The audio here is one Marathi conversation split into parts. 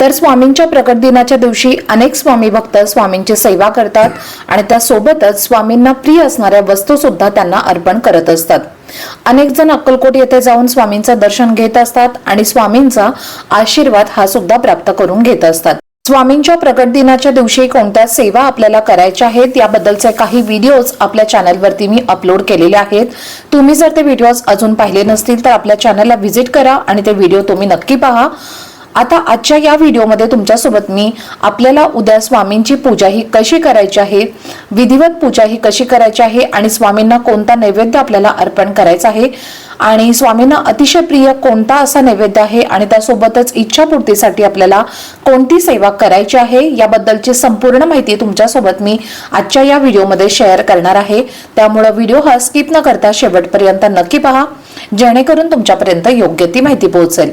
तर स्वामींच्या प्रकट दिनाच्या दिवशी अनेक स्वामी भक्त स्वामींची सेवा करतात आणि त्यासोबतच स्वामींना प्रिय असणाऱ्या वस्तू सुद्धा त्यांना अर्पण करत असतात. अनेक जण अक्कलकोट येथे जाऊन स्वामींचं दर्शन घेत असतात आणि स्वामींचा आशीर्वाद हा सुद्धा प्राप्त करून घेत असतात. स्वामींच्या प्रकट दिनाच्या दिवशी कोणत्या सेवा आपल्याला करायच्या आहेत याबद्दलचे काही व्हिडिओज आपल्या चॅनलवरती मी अपलोड केलेले आहेत. तुम्ही जर ते व्हिडिओज अजून पाहिले नसतील तर आपल्या चॅनलला व्हिजिट करा आणि ते व्हिडिओ तुम्ही नक्की पहा. आता आजच्या या व्हिडिओमध्ये तुमच्यासोबत मी आपल्याला उद्या स्वामींची पूजा ही कशी करायची आहे विधिवत पूजा ही कशी करायची आहे आणि स्वामींना कोणता नैवेद्य आपल्याला अर्पण करायचा आहे आणि स्वामींना अतिशय प्रिय कोणता असा नैवेद्य आहे आणि त्यासोबतच इच्छापूर्तीसाठी आपल्याला कोणती सेवा करायची आहे याबद्दलची संपूर्ण माहिती तुमच्यासोबत मी आजच्या या व्हिडिओमध्ये शेअर करणार आहे. त्यामुळे व्हिडिओ हा स्किप न करता शेवटपर्यंत नक्की पहा जेणेकरून तुमच्यापर्यंत योग्य ती माहिती पोहोचेल.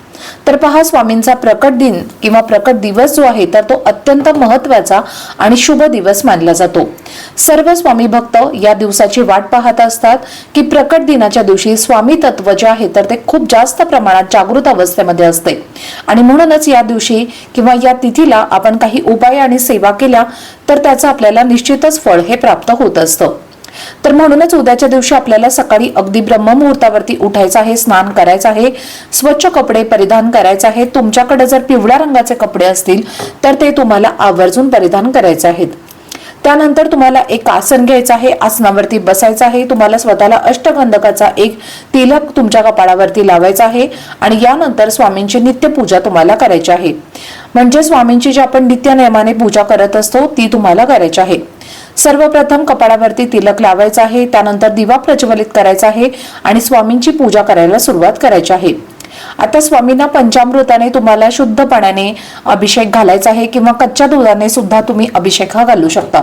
तर पहा स्वामींचा प्रकट दिन किंवा प्रकट दिवस जो आहे तर तो अत्यंत महत्त्वाचा आणि शुभ दिवस मानला जातो. सर्व स्वामी भक्त या दिवसाची वाट पाहत असतात की प्रकट दिनाच्या दिवशी स्वामी तत्व जे आहे तर ते खूप जास्त प्रमाणात जागृत अवस्थेमध्ये असते. आणि म्हणूनच या दिवशी किंवा या तिथीला आपण काही उपाय आणि सेवा केल्या तर त्याचं आपल्याला निश्चितच फळ हे प्राप्त होत असतं. तर म्हणूनच उद्याच्या दिवशी आपल्याला सकाळी अगदी ब्रह्ममुहूर्तावरती उठायचं आहे स्नान करायचं आहे स्वच्छ कपडे परिधान करायचे आहे तुमच्याकडे जर पिवळ्या रंगाचे कपडे असतील तर ते तुम्हाला आवर्जून परिधान करायचे आहेत. त्यानंतर तुम्हाला एक आसन घ्यायचं आहे आसनावरती बसायचं आहे. तुम्हाला स्वतःला अष्टगंधकाचा एक तिलक तुमच्या कपाळावरती लावायचा आहे आणि यानंतर स्वामींची नित्य पूजा तुम्हाला करायची आहे. म्हणजे स्वामींची जी आपण नित्य नियमाने पूजा करत असतो ती तुम्हाला करायची आहे. सर्वप्रथम कपाळावरती तिलक लावायचा आहे त्यानंतर दिवा प्रज्वलित करायचा आहे आणि स्वामींची पूजा करायला सुरुवात करायची आहे. आता स्वामींना पंचामृताने तुम्हाला शुद्ध पाण्याने अभिषेक घालायचा आहे किंवा कच्च्या दुधाने सुद्धा तुम्ही अभिषेक हा घालू शकता.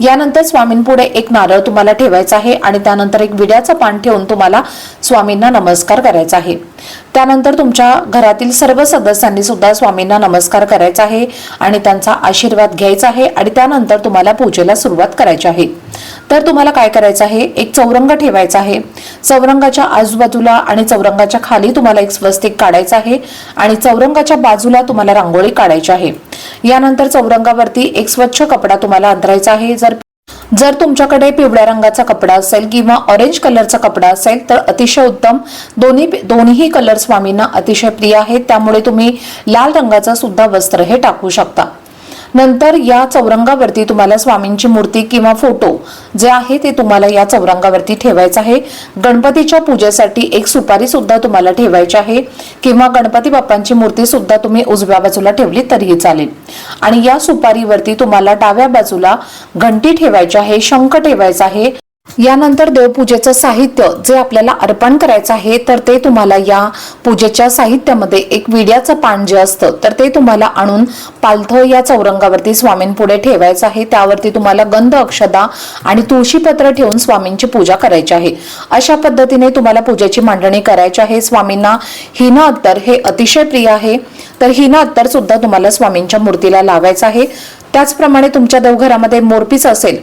यानंतर स्वामींपुढे एक नारळ तुम्हाला ठेवायचा आहे आणि त्यानंतर एक विड्याचं पान ठेवून तुम्हाला स्वामींना नमस्कार करायचा आहे. त्यानंतर तुमच्या घरातील सर्व सदस्यांनी सुद्धा स्वामींना नमस्कार करायचा आहे आणि त्यांचा आशीर्वाद घ्यायचा आहे आणि त्यानंतर तुम्हाला पूजेला सुरुवात करायची आहे. तर तुम्हाला काय करायचं आहे? एक चौरंग ठेवायचा आहे. चौरंगाच्या आजूबाजूला आणि चौरंगाच्या खाली तुम्हाला एक स्वस्तिक काढायचं आहे आणि चौरंगाच्या बाजूला तुम्हाला रांगोळी काढायची आहे. यानंतर चौरंगावरती एक स्वच्छ कपडा तुम्हाला अंतरायचा आहे. जर जर तुमच्याकडे पिवळ्या रंगाचा कपडा असेल किंवा ऑरेंज कलरचा कपडा असेल तर अतिशय उत्तम. दोन्ही दोन्ही कलर स्वामींना अतिशय प्रिय आहेत. त्यामुळे तुम्ही लाल रंगाचं सुद्धा वस्त्र हे टाकू शकता. नंतर या चौरंगावरती तुम्हाला स्वामींची मूर्ती किंवा फोटो जे आहे ते तुम्हाला या चौरंगावरती ठेवायचं आहे. गणपतीच्या पूजेसाठी एक सुपारी सुद्धा तुम्हाला ठेवायची आहे किंवा गणपती बाप्पांची मूर्ती सुद्धा तुम्ही उजव्या बाजूला ठेवली तरीही चालेल. आणि या सुपारीवरती तुम्हाला डाव्या बाजूला घंटी ठेवायची आहे शंख ठेवायचा आहे. यानंतर देवपूजेचं साहित्य जे आपल्याला अर्पण करायचं आहे तर ते तुम्हाला या पूजेच्या साहित्यामध्ये एक विड्याचं पान जे असतं. तर ते तुम्हाला आणून पालथं या चौरंगावरती स्वामींपुढे ठेवायचं आहे. त्यावरती तुम्हाला गंध अक्षदा आणि तुळशीपत्र ठेवून स्वामींची पूजा करायची आहे. अशा पद्धतीने तुम्हाला पूजेची मांडणी करायची आहे. स्वामींना हिना अत्तर हे अतिशय प्रिय आहे. तर हिना अत्तर सुद्धा तुम्हाला स्वामींच्या मूर्तीला लावायचं आहे. त्याचप्रमाणे तुमच्या देवघरामध्ये मोरपीस असेल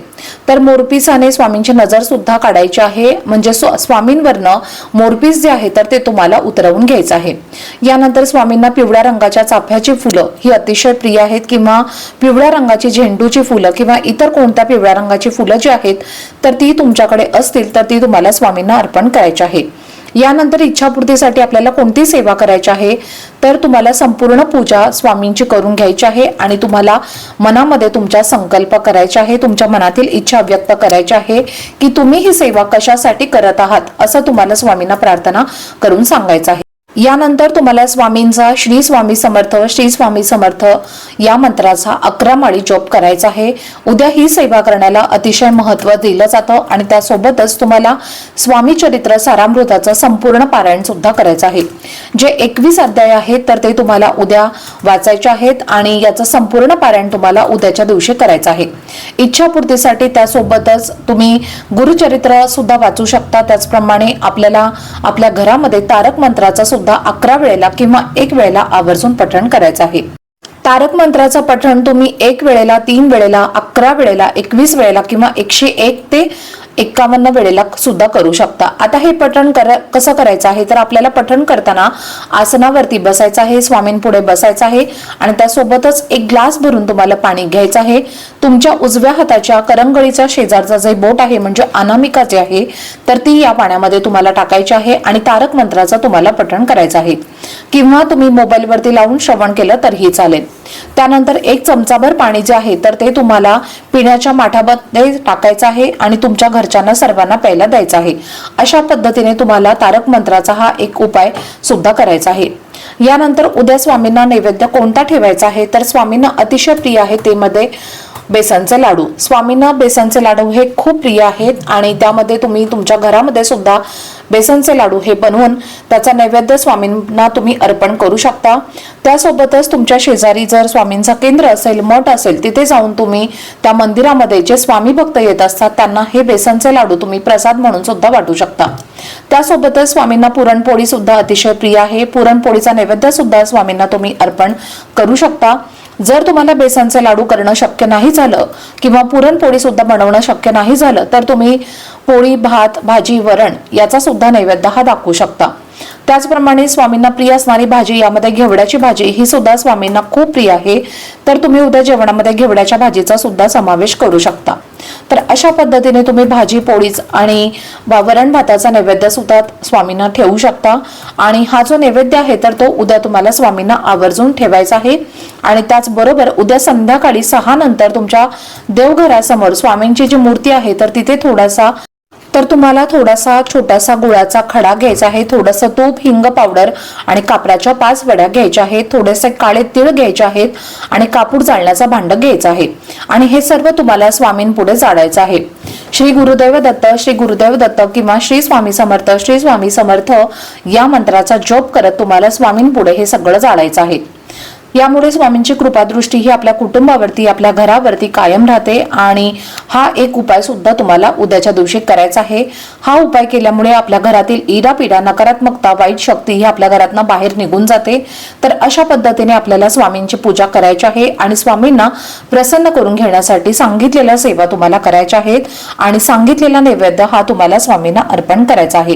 तर मोरपिसाने स्वामींची नजर सुद्धा काढायची आहे. म्हणजे स्वामींवरनं मोरपीस जे आहे तर ते तुम्हाला उतरवून घ्यायचं आहे. यानंतर स्वामींना पिवळ्या रंगाच्या चाफ्याची फुलं ही अतिशय प्रिय आहेत. किंवा पिवळ्या रंगाची झेंडूची फुलं किंवा इतर कोणत्या पिवळ्या रंगाची फुलं जी आहेत तर ती तुमच्याकडे असतील तर ती तुम्हाला स्वामींना अर्पण करायची आहे. यानंतर इच्छापूर्तीसाठी आपल्याला कोणती सेवा करायची आहे? तर तुम्हाला संपूर्ण पूजा स्वामींची करून घ्यायची आहे आणि तुम्हाला मनामध्ये तुमच्या संकल्प करायचे आहे तुमच्या मनातील इच्छा व्यक्त करायची आहे की तुम्ही ही सेवा कशासाठी करत आहात असं तुम्हाला स्वामींना प्रार्थना करून सांगायचं आहे. यानंतर तुम्हाला स्वामींचा श्री स्वामी समर्थ श्री स्वामी समर्थ या मंत्राचा अकरा माळी जप करायचा आहे. उद्या ही सेवा करण्याला अतिशय महत्त्व दिलं जातं आणि त्यासोबतच तुम्हाला स्वामी चरित्र सारामृताचं संपूर्ण पारायण सुद्धा करायचं आहे. जे एकवीस अध्याय आहेत तर ते तुम्हाला उद्या वाचायचे आहेत आणि याचं संपूर्ण पारायण तुम्हाला उद्याच्या दिवशी करायचं आहे. इच्छापूर्तीसाठी त्यासोबतच तुम्ही गुरुचरित्र सुद्धा वाचू शकता. त्याचप्रमाणे आपल्याला आपल्या घरामध्ये तारक मंत्राचा सुद्धा अकरा वेळेला किंवा एक वेळेला आवर्जून पठण करायचं आहे. तारक मंत्राचं पठण तुम्ही एक वेळेला तीन वेळेला अकरा वेळेला एकवीस वेळेला किंवा एकशे एक ते एक्कावन्न वेळेला सुद्धा करू शकता. आता हे पठण कर कसं करायचं आहे? तर आपल्याला पठण करताना आसनावरती बसायचं आहे स्वामींपुढे बसायचं आहे आणि त्यासोबतच एक ग्लास भरून तुम्हाला पाणी घ्यायचं आहे. तुमच्या उजव्या हाताच्या करंगळीच्या शेजारचा जे बोट आहे म्हणजे अनामिका जे आहे तर ती या पाण्यामध्ये तुम्हाला टाकायची आहे आणि तारक मंत्राचं तुम्हाला पठण करायचं आहे. किंवा तुम्ही मोबाईलवरती लावून श्रवण केलं तरीही चालेल. त्यानंतर एक चमचाभर पाणी जे आहे तर ते तुम्हाला पिण्याच्या माठामध्ये टाकायचं आहे आणि तुमच्या घरच्यांना सर्वांना प्यायला द्यायचं आहे. अशा पद्धतीने तुम्हाला तारक मंत्राचा हा एक उपाय सुद्धा करायचा आहे. यानंतर उद्या स्वामींना नैवेद्य कोणता ठेवायचा आहे? तर स्वामींना अतिशय प्रिय आहे ते मध्ये बेसनचे लाडू. स्वामींना बेसनचे लाडू हे खूप प्रिय आहेत आणि त्यामध्ये तुम्ही तुमच्या घरामध्ये सुद्धा बेसनचे लाडू हे बनवून त्याचा नैवेद्य स्वामींना तुम्ही अर्पण करू शकता. त्यासोबतच तुमच्या शेजारी जर स्वामींचा केंद्र असेल मठ असेल तिथे जाऊन तुम्ही त्या मंदिरामध्ये जे स्वामी भक्त येत असतात त्यांना हे बेसनचे लाडू तुम्ही प्रसाद म्हणून सुद्धा वाटू शकता. त्यासोबतच स्वामींना पुरणपोळी सुद्धा अतिशय प्रिय आहे. पुरणपोळीचा नैवेद्य सुद्धा स्वामींना तुम्ही अर्पण करू शकता. जर तुम्हाला बेसनचे लाडू करणं शक्य नाही झालं किंवा पुरणपोळी सुद्धा बनवणं शक्य नाही झालं तर तुम्ही पोळी भात भाजी वरण याचा सुद्धा नैवेद्य हा दाखवू शकता. त्याचप्रमाणे स्वामींना प्रिय असणारी भाजी यामध्ये घेवड्याची भाजी ही सुद्धा स्वामींना खूप प्रिय आहे. तर तुम्ही उद्या जेवणामध्ये घेवड्याच्या भाजीचा सुद्धा समावेश करू शकता. तर अशा पद्धतीने तुम्ही भाजी पोळीच आणि वरण भाताचा नैवेद्य सुद्धा स्वामींना ठेवू शकता. आणि हा जो नैवेद्य आहे तर तो उद्या तुम्हाला स्वामींना आवर्जून ठेवायचा आहे. आणि त्याचबरोबर उद्या संध्याकाळी सहा नंतर तुमच्या देवघरासमोर स्वामींची जी मूर्ती आहे तर तिथे थोडासा तर तुम्हाला थोडासा छोटासा गुळाचा खडा घ्यायचा आहे थोडंसं तूप हिंग पावडर आणि कापराच्या पाच वड्या घ्यायच्या आहेत थोडेसे काळे तिळ घ्यायचे आहेत आणि कापूर जाळण्याचा भांड घ्यायचा आहे. आणि हे सर्व तुम्हाला स्वामींपुढे जाळायचं आहे. श्री गुरुदेव दत्त श्री गुरुदेव दत्त किंवा श्री स्वामी समर्थ श्री स्वामी समर्थ या मंत्राचा जप करत तुम्हाला स्वामींपुढे हे सगळं जाळायचं आहे. यामुळे स्वामींची कृपादृष्टी ही आपल्या कुटुंबावरती आपल्या घरावरती कायम राहते आणि हा एक उपाय सुद्धा तुम्हाला उद्याच्या दिवशी करायचा आहे. हा उपाय केल्यामुळे आपल्या घरातील इडा पिडा नकारात्मकता वाईट शक्ती ही आपल्या घरातनं बाहेर निघून जाते. तर अशा पद्धतीने आपल्याला स्वामींची पूजा करायची आहे आणि स्वामींना प्रसन्न करून घेण्यासाठी सांगितलेल्या सेवा तुम्हाला करायच्या आहेत आणि सांगितलेला नैवेद्य हा तुम्हाला स्वामींना अर्पण करायचा आहे.